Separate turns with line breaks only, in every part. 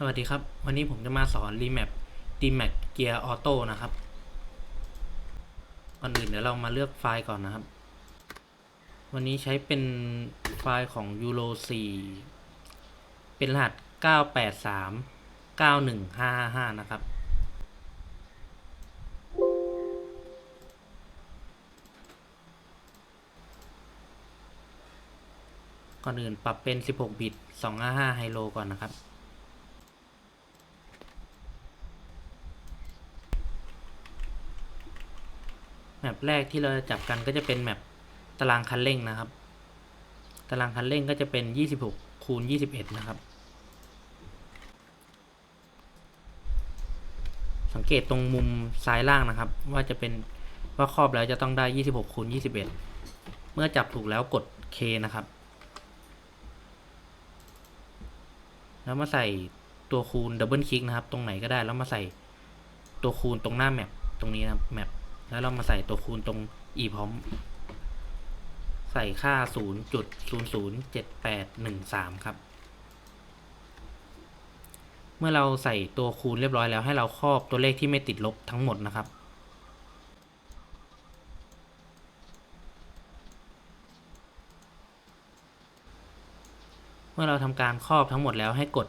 สวัสดีครับ วันนี้ผมจะมาสอนรีแมป d m a x Gear Auto นะครับ ก่อนอื่นเดี๋ยวเรามาเลือกไฟล์ก่อนนะครับ วันนี้ใช้เป็นไฟล์ของ Euro 4 เป็นรหัส 983 91555 นะครับ ก่อนอื่นปรับเป็น 16 บิต 255ไฮโลก่อนนะครับ ปแรกที่เราจะจับกันก็จะเป็นแมปตารางคันเร่งนะครับ ตารางคันเร่งก็จะเป็น 26 คูณ 21 นะครับ สังเกตตรงมุมซ้ายล่างนะครับ ว่าจะเป็นว่าครอบแล้วจะต้องได้ 26 คูณ 21 เมื่อจับถูกแล้วกด K นะครับ แล้วมาใส่ตัวคูณดับเบิลคลิกนะครับ ตรงไหนก็ได้แล้วมาใส่ตัวคูณตรงหน้าแมปตรงนี้นะครับแมป แล้วเรามาใส่ตัวคูณตรง e พร้อม ใส่ค่า 0.007813 ครับ เมื่อเราใส่ตัวคูณเรียบร้อยแล้วให้เราครอบตัวเลขที่ไม่ติดลบทั้งหมดนะครับเมื่อเราทำการครอบทั้งหมดแล้วให้กด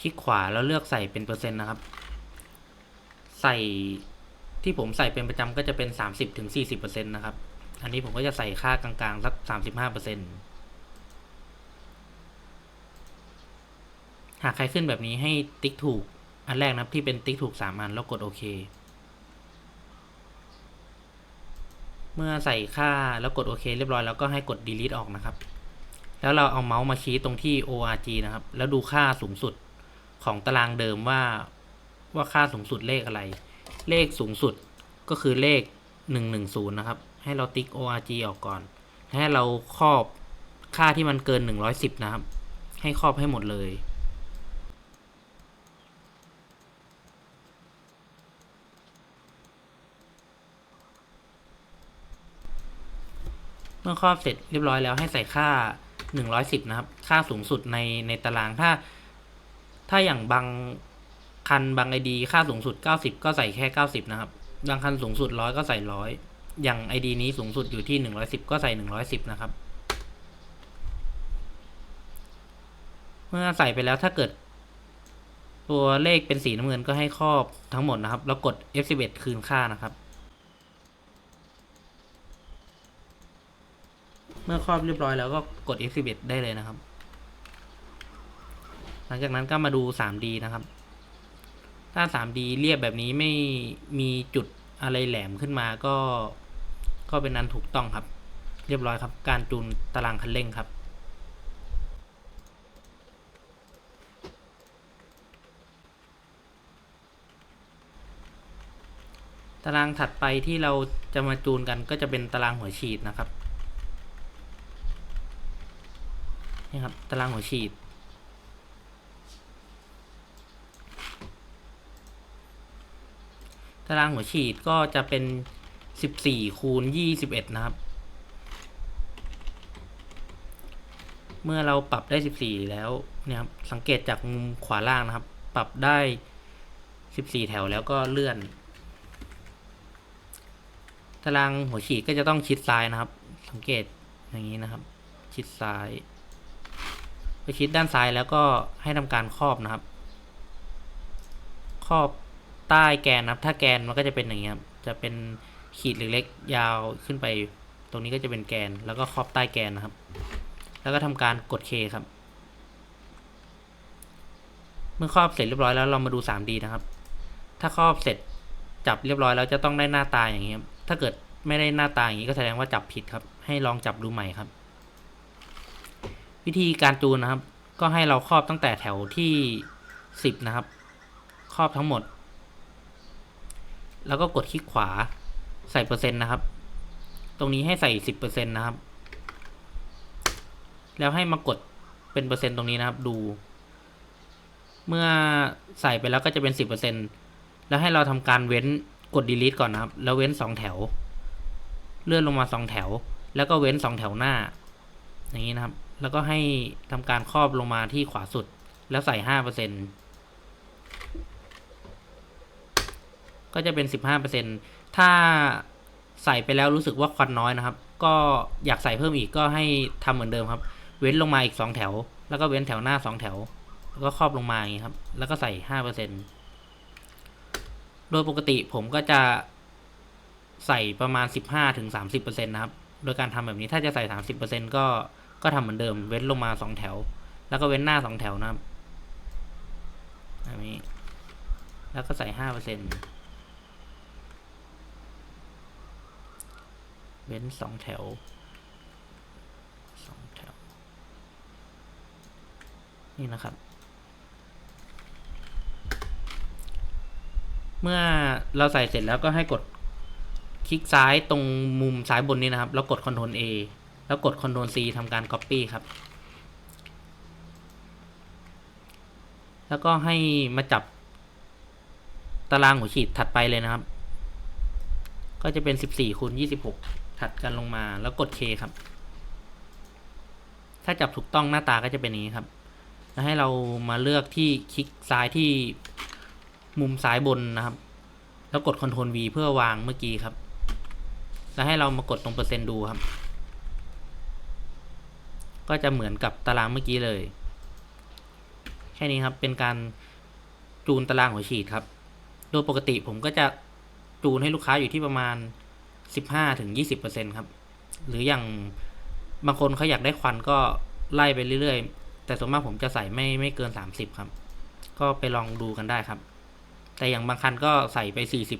คลิกขวาแล้วเลือกใส่เป็นเปอร์เซ็นต์นะครับ ใส่ ที่ผมใส่เป็นประจำก็จะเป็น 30-40%นะครับ อันนี้ผมก็จะใส่ค่ากลางๆสัก 35%หากใครขึ้นแบบนี้ให้ติ๊กถูก อันแรกนะที่เป็นติ๊กถูก 3 อันแล้วกดโอเค เมื่อใส่ค่าแล้วกดโอเค เรียบร้อยแล้วก็ให้กด delete ออกนะครับ แล้วเราเอาเมาส์มาชี้ตรงที่ org นะครับ แล้วดูค่าสูงสุดของตารางเดิมว่าว่าค่าสูงสุดเลขอะไร เลขสูงสุดก็คือเลข 110 นะครับ ให้เราติ๊ก org ออกก่อน ให้เราครอบค่าที่มันเกิน 110 นะครับ ให้ครอบให้หมดเลยเมื่อครอบเสร็จเรียบร้อยแล้วให้ใส่ค่า 110 นะครับ ค่าสูงสุดในในตารางถ้า ถ้าอย่างบาง คันบางไอดีค่าสูงสุด 90 ก็ใส่แค่ 90 นะครับ บางคันสูงสุด 100 ก็ใส่ 100 อย่างไอดีนี้สูงสุดอยู่ที่ 110 ก็ใส่ 110 นะครับ เมื่อใส่ไปแล้วถ้าเกิด ตัวเลขเป็นสีน้ำเงินก็ให้ครอบทั้งหมดนะครับ แล้วกด F11 คืนค่านะครับ เมื่อครอบเรียบร้อยแล้วก็กด F11 ได้เลยนะครับ หลังจากนั้นก็มาดู 3D นะครับ ถ้า 3D เรียบแบบนี้ไม่มีจุดอะไรแหลมขึ้นมาก็ ก็เป็นอันถูกต้องครับ เรียบร้อยครับ การจูนตารางคันเร่งครับตารางถัดไปที่เราจะมาจูนกันก็จะเป็นตารางหัวฉีดนะครับนี่ครับ ตารางหัวฉีด ตารางหัวฉีดก็จะเป็น 14 คูณ 21 นะครับ เมื่อเราปรับได้ 14 แล้วเนี่ยครับสังเกตจากมุมขวาล่างนะครับ ปรับได้ 14 แถวแล้วก็เลื่อน ตารางหัวฉีดก็จะต้องชิดซ้ายนะครับ สังเกตอย่างนี้นะครับ ชิดซ้ายไปชิดด้านซ้ายแล้วก็ให้ทำการครอบนะครับ ครอบ ใต้แกนนะครับถ้าแกนมันก็จะเป็นอย่างนี้ครับจะเป็นขีดเล็กๆยาวขึ้นไป ตรงนี้ก็จะเป็นแกนแล้วก็ครอบใต้แกนนะครับ แล้วก็ทำการกดเคครับ เมื่อครอบเสร็จเรียบร้อยแล้วเรามาดู 3D นะครับ ถ้าครอบเสร็จจับเรียบร้อยแล้วจะต้องได้หน้าตาอย่างนี้ครับถ้าเกิดไม่ได้หน้าตาอย่างนี้ก็แสดงว่าจับผิดครับ ให้ลองจับดูใหม่ครับ วิธีการจูนนะครับ ก็ให้เราครอบตั้งแต่แถวที่สิบนะครับ ครอบทั้งหมด แล้วก็กดคลิกขวาใส่เปอร์เซ็นต์นะครับ ตรงนี้ให้ใส่สิบเปอร์เซ็นต์นะครับ แล้วให้มากดเป็นเปอร์เซ็นต์ตรงนี้นะครับ ดู เมื่อใส่ไปแล้วก็จะเป็นสิบเปอร์เซ็นต์แล้วให้เราทำการเว้นกด delete ก่อนนะครับ แล้วเว้นสองแถว เลื่อนลงมาสองแถว แล้วก็เว้นสองแถวหน้า อย่างนี้นะครับ แล้วก็ให้ทำการครอบลงมาที่ขวาสุด แล้วใส่ห้าเปอร์เซ็นต์ ก็จะเป็นสิบห้าเปอร์เซ็นถ้าใส่ไปแล้วรู้สึกว่าควันน้อยนะครับ ก็อยากใส่เพิ่มอีกก็ให้ทำเหมือนเดิมครับ เว้นลงมาอีกสองแถว แล้วก็เว้นแถวหน้าสองแถว แล้วก็ครอบลงมาอย่างนี้ครับ แล้วก็ใส่ห้าเปอร์เซ็นโดยปกติผมก็จะใส่ประมาณสิบห้าถึงสามสิบเปอร์เซ็นนะครับ โดยการทำแบบนี้ถ้าจะใส่สามสิบเปอร์เซ็นก็ก็ทำเหมือนเดิม เว้นลงมาสองแถว แล้วก็เว้นหน้าสองแถวนะครับอันนี้แล้วก็ใส่ห้าเปอร์ เว้นสองแถวสองแถว นี่นะครับ เมื่อเราใส่เสร็จแล้วก็ให้กดคลิกซ้ายตรงมุมซ้ายบนนี้นะครับ แล้วกด Ctrl A แล้วกด Ctrl C ทำการ Copy ครับ แล้วก็ให้มาจับตารางหัวฉีดถัดไปเลยนะครับ ก็จะเป็น 14คูณ26 ถัดกันลงมาแล้วกด K ครับ ถ้าจับถูกต้องหน้าตาก็จะเป็นนี้ครับ แล้วให้เรามาเลือกที่คลิกซ้ายที่มุมซ้ายบนนะครับ แล้วกด Ctrl V เพื่อวางเมื่อกี้ครับ แล้วให้เรามากดตรงเปอร์เซ็นต์ดูครับ ก็จะเหมือนกับตารางเมื่อกี้เลย แค่นี้ครับเป็นการจูนตารางหัวฉีดครับ โดยปกติผมก็จะจูนให้ลูกค้าอยู่ที่ประมาณ 15-20%ครับ หรืออย่างบางคนเขาอยากได้ควันก็ไล่ไปเรื่อยๆ แต่ส่วนมากผมจะใส่ไม่ไม่เกิน 30 ครับ ก็ไปลองดูกันได้ครับ แต่อย่างบางคันก็ใส่ไป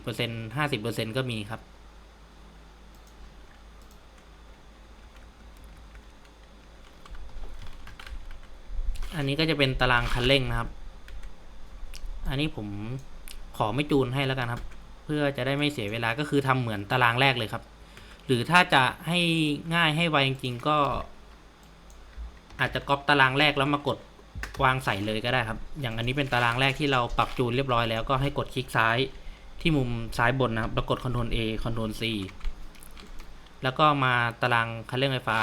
40% 50%ก็มีครับ อันนี้ก็จะเป็นตารางคันเร่งนะครับ อันนี้ผมขอไม่จูนให้แล้วกันครับ พื่อจะได้ไม่เสียเวลาก็คือทำเหมือนตารางแรกเลยครับ หรือถ้าจะให้ง่ายให้ไวจริงๆก็ อาจจะก๊อปตารางแรกแล้วมากดวางใส่เลยก็ได้ครับ อย่างอันนี้เป็นตารางแรกที่เราปรับจูนเรียบร้อยแล้วก็ให้กดคลิกซ้ายที่มุมซ้ายบนนะครับแล้วกด Ctrl A Ctrl C แล้วก็มาตารางคันเร่งไฟฟ้า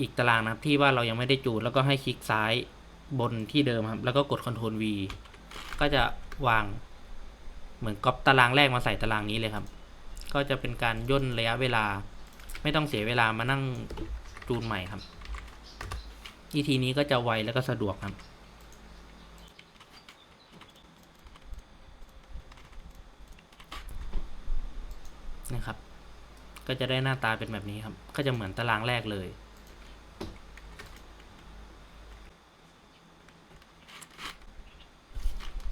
อีกตารางนะครับที่ว่าเรายังไม่ได้จูนแล้วก็ให้คลิกซ้ายบนที่เดิมครับ แล้วก็กด Ctrl V ก็จะ วาง เหมือนก๊อปตารางแรกมาใส่ตารางนี้เลยครับ ก็จะเป็นการย่นระยะเวลา ไม่ต้องเสียเวลามานั่งจูนใหม่ครับ วิธีนี้ก็จะไวแล้วก็สะดวกครับนะครับ ก็จะได้หน้าตาเป็นแบบนี้ครับ ก็จะเหมือนตารางแรกเลย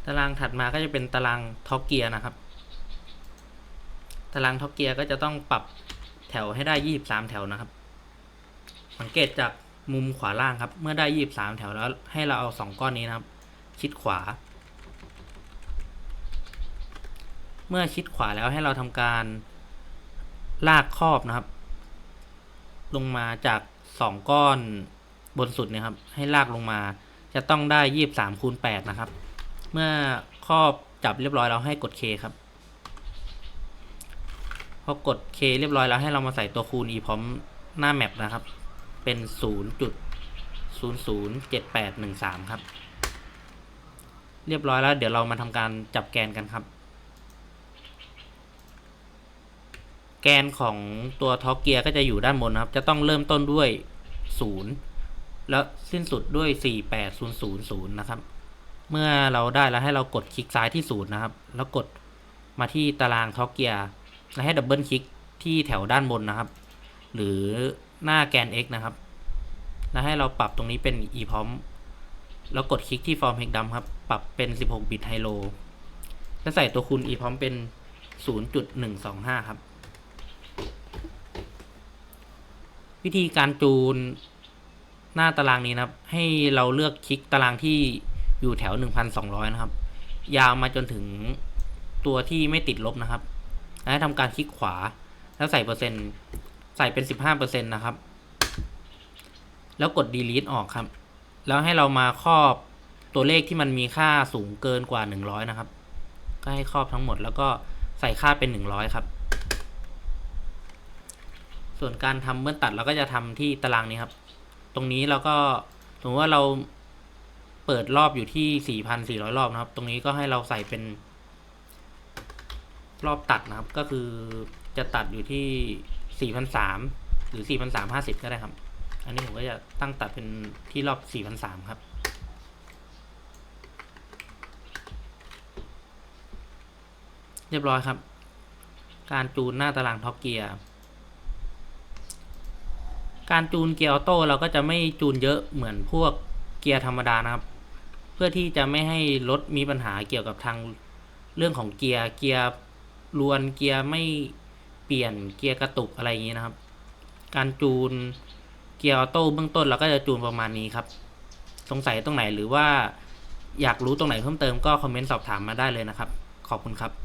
ตารางถัดมาก็จะเป็นตารางท็อกเกียร์นะครับ ตารางท็อกเกียร์ก็จะต้องปรับแถวให้ได้23แถวนะครับ สังเกตจากมุมขวาล่างครับ เมื่อได้23แถวแล้วให้เราเอา2ก้อนนี้นะครับ ชิดขวา เมื่อชิดขวาแล้วให้เราทำการลากครอบนะครับ ลงมาจาก2ก้อนบนสุดนะครับ ให้ลากลงมา จะต้องได้23คูณ8นะครับ เมื่อครอบจับเรียบร้อยแล้วให้กด K ครับ พอกด K เรียบร้อยแล้วให้เรามาใส่ตัวคูณ e พร้อมหน้าแมปนะครับ เป็น 0.007813 ครับ เรียบร้อยแล้วเดี๋ยวเรามาทำการจับแกนกันครับ แกนของตัวท็อกเกียร์ก็จะอยู่ด้านบนนะครับ จะต้องเริ่มต้นด้วย 0 แล้วสิ้นสุดด้วย 48000 นะครับ เมื่อเราได้แล้วให้เรากดคลิกซ้ายที่ศูนย์นะครับ แล้วกดมาที่ตารางท็อกเกียร์แล้วให้ดับเบิลคลิกที่แถวด้านบนนะครับ หรือหน้าแกน x นะครับ แล้วให้เราปรับตรงนี้เป็น e พร้อมแล้วกดคลิกที่ฟอร์มเฮกดัมครับ ปรับเป็น 16 บิตไฮโล แล้วใส่ตัวคูณ e พร้อมเป็น 0.125 ครับ วิธีการจูนหน้าตารางนี้นะครับ ให้เราเลือกคลิกตารางที่ อยู่แถว 1,200 นะครับ ยาวมาจนถึงตัวที่ไม่ติดลบนะครับ แล้วทำการคลิกขวา แล้วใส่เปอร์เซ็นต์ใส่เป็น 15%นะครับ แล้วกด delete ออกครับ แล้วให้เรามาครอบตัวเลขที่มันมีค่าสูงเกินกว่า 100 นะครับ ก็ให้ครอบทั้งหมดแล้วก็ใส่ค่าเป็น 100 ครับ ส่วนการทำเมื่อตัดเราก็จะทำที่ตารางนี้ครับ ตรงนี้เราก็สมมติว่าเรา เปิดรอบอยู่ที่ 4,400 รอบนะครับ ตรงนี้ก็ให้เราใส่เป็น รอบตัดนะครับ ก็คือจะตัดอยู่ที่ 4,300 หรือ 4,350 ก็ได้ครับ อันนี้ผมก็จะตั้งตัดเป็นที่รอบ 4,300 ครับเรียบร้อยครับ การจูนหน้าตารางท็อปเกียร์ การจูนเกียร์ออโต้เราก็จะไม่จูนเยอะเหมือนพวกเกียร์ธรรมดานะครับ เพื่อที่จะไม่ให้รถมีปัญหาเกี่ยวกับทางเรื่องของเกียร์เกียร์ลวนเกียร์ไม่เปลี่ยนเกียร์กระตุกอะไรอย่างนี้นะครับ การจูนเกียร์ออโต้เบื้องต้นเราก็จะจูนประมาณนี้ครับ สงสัยตรงไหนหรือว่าอยากรู้ตรงไหนเพิ่มเติมก็คอมเมนต์สอบถามมาได้เลยนะครับ ขอบคุณครับ